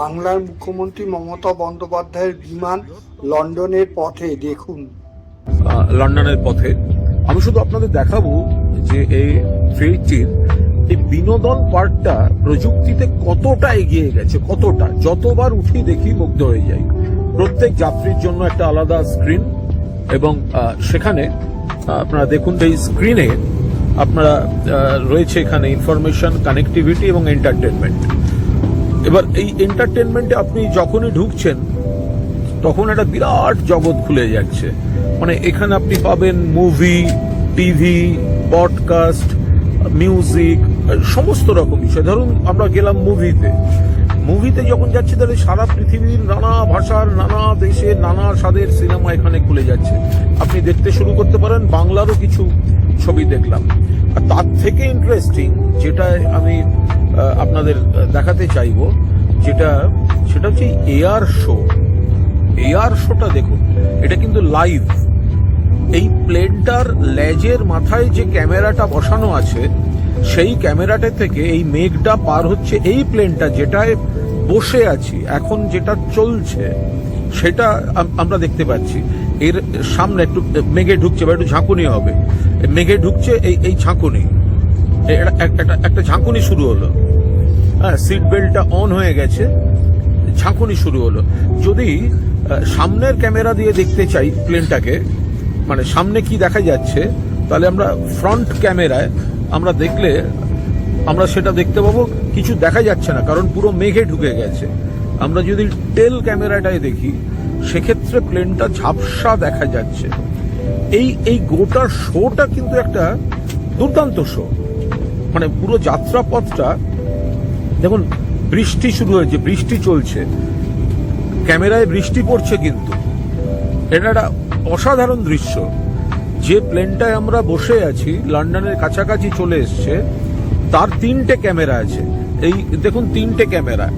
বাংলার মুখ্যমন্ত্রী মমতা বন্দ্যোপাধ্যায়ের বিমান লন্ডনের পথে, দেখুন। লন্ডনের পথে। আমি শুধু আপনাদের দেখাবো যে এই ট্রেনটির এই বিনোদন পার্টটা প্রযুক্তিতে কতটা এগিয়ে গেছে, কতটা। যতবার উঠি দেখি মুগ্ধ হয়ে যাই। প্রত্যেক যাত্রীর জন্য একটা আলাদা স্ক্রিন এবং সেখানে আপনারা দেখুন এই স্ক্রিনে আপনারা রয়েছে এখানে ইনফরমেশন কানেক্টিভিটি এবং এন্টারটেনমেন্ট এবার এই এন্টারটেনমেন্টে আপনি যখনই ঢুকছেন, তখন একটা বিরাট জগৎ খুলে যাচ্ছে। মানে এখানে আপনি পাবেন মুভি টিভি পডকাস্ট মিউজিক সমস্ত রকম বিষয়। ধরুন আমরা গেলাম মুভিতে মুভিতে যখন যাচ্ছি, তাহলে সারা পৃথিবীর নানা ভাষার, নানা দেশের নানা স্বাদের সিনেমা এখানে খুলে যাচ্ছে। আপনি দেখতে শুরু করতে পারেন, বাংলারও কিছু ছবি দেখলাম। আর তার থেকে ইন্টারেস্টিং যেটা আমি আপনাদের দেখাতে চাইব, যেটা, সেটা হচ্ছে এয়ার শো এয়ার শোটা দেখুন, এটা কিন্তু লাইভ এই প্লেনটার লেজের মাথায় যে ক্যামেরাটা বসানো আছে, সেই ক্যামেরাটা থেকে এই মেঘটা পার হচ্ছে এই প্লেনটা যেটায় বসে আছি, এখন যেটা চলছে, সেটা আমরা দেখতে পাচ্ছি। এর সামনে একটু মেঘে ঢুকছে বা একটু ঝাঁকুনি হবে। মেঘে ঢুকছে এই এই ঝাঁকুনি। একটা ঝাঁকুনি শুরু হলো। হ্যাঁ সিট বেল্টটা অন হয়ে গেছে। ঝাঁকুনি শুরু হলো। যদি সামনের ক্যামেরা দিয়ে দেখতে চাই প্লেনটাকে মানে সামনে কি দেখা যাচ্ছে, তাহলে আমরা ফ্রন্ট ক্যামেরায় আমরা দেখলে, আমরা সেটা দেখতে পাবো, কিছু দেখা যাচ্ছে না, কারণ পুরো মেঘে ঢুকে গেছে। আমরা যদি টেল ক্যামেরাটায় দেখি, সেক্ষেত্রে প্লেনটা ঝাপসা দেখা যাচ্ছে। এই এই গোটা শোটা কিন্তু একটা দুর্দান্ত শো মানে পুরো যাত্রাপথটা দেখুন, বৃষ্টি শুরু হয়েছে, বৃষ্টি চলছে। ক্যামেরায় বৃষ্টি পড়ছে কিন্তু। এটা একটা অসাধারণ দৃশ্য। যে প্লেনটায় আমরা বসে আছি, লন্ডনের কাছাকাছি চলে এসছে, তার তিনটে ক্যামেরা আছে। এই দেখুন, তিনটে ক্যামেরা।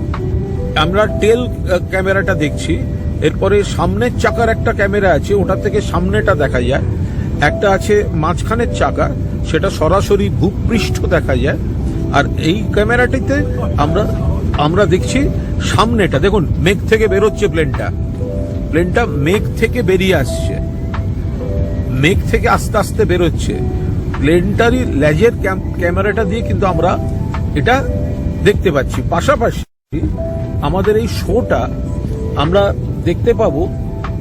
আমরা টেল ক্যামেরাটা দেখছি। এরপরে সামনের চাকার একটা ক্যামেরা আছে, ওটা থেকে সামনেটা দেখা যায়। একটা আছে মাঝখানের চাকা, সেটা সরাসরি ভূপৃষ্ঠ দেখা যায়। আর এই ক্যামেরাটিতে আমরা আমরা দেখছি সামনেটা, দেখুন, মেঘ থেকে বেরোচ্ছে প্লেনটা। প্লেনটা মেঘ থেকে বেরিয়ে আসছে। মেঘ থেকে আস্তে আস্তে বেরোচ্ছে। প্লেনটারই লেজের ক্যামেরাটা দিয়ে কিন্তু আমরা এটা দেখতে পাচ্ছি। পাশাপাশি আমাদের এই শোটা আমরা দেখতে পাবো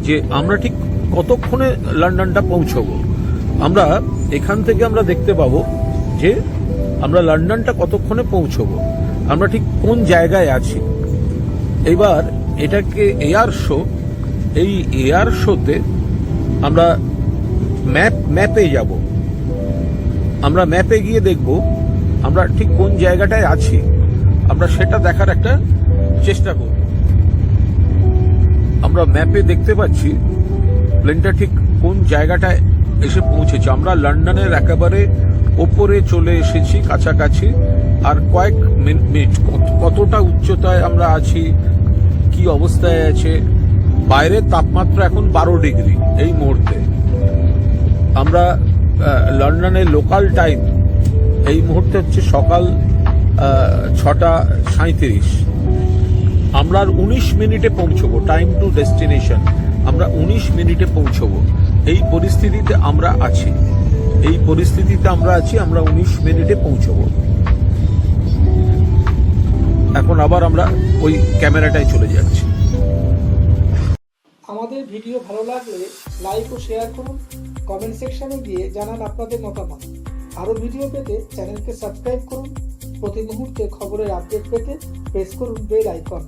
যে আমরা ঠিক কতক্ষণে লন্ডনটা পৌঁছবো। আমরা এখান থেকে আমরা দেখতে পাবো যে আমরা লন্ডনটা কতক্ষণে পৌঁছবো? আমরা ঠিক কোন জায়গায় আছি? এবার এটাকে এয়ার শো এই এয়ার শোতে আমরা ম্যাপ ম্যাপে যাব। আমরা ম্যাপে গিয়ে দেখব আমরা ঠিক কোন জায়গাটায় আছি। আমরা সেটা দেখার একটা চেষ্টা করব। আমরা ম্যাপে দেখতে পাচ্ছি প্লেনটা ঠিক কোন জায়গাটায় এসে পৌঁছেছে। আমরা লন্ডনের একেবারে ওপরে চলে এসেছি কাছাকাছি। আর কয়েক মিন- মিনিট, কত- কতটা উচ্চতায় আমরা আছি, কি অবস্থায় আছে, বাইরের তাপমাত্রা এখন বারো ডিগ্রি এই মুহূর্তে। আমরা লন্ডনের লোকাল টাইম এই মুহূর্তে হচ্ছে সকাল ছটা সাঁত্রিশ আমরা আর উনিশ মিনিটে পৌঁছবো টাইম টু ডেস্টিনেশন আমরা উনিশ মিনিটে পৌঁছবো। এই পরিস্থিতিতে আমরা আছি। এই পরিস্থিতিতে আমরা আছি, আমরা উনিশ মিনিটে পৌঁছবো। এখন আবার আমরা ওই ক্যামেরাটায় চলে যাচ্ছি। আমাদের ভিডিও ভালো লাগলে লাইক ও শেয়ার করুন, কমেন্ট সেকশনে গিয়ে জানান আপনাদের মতামত। আরও ভিডিও পেতে চ্যানেলকে সাবস্ক্রাইব করুন। প্রতি মুহূর্তে খবরের আপডেট পেতে প্রেস করুন বেল আইকন।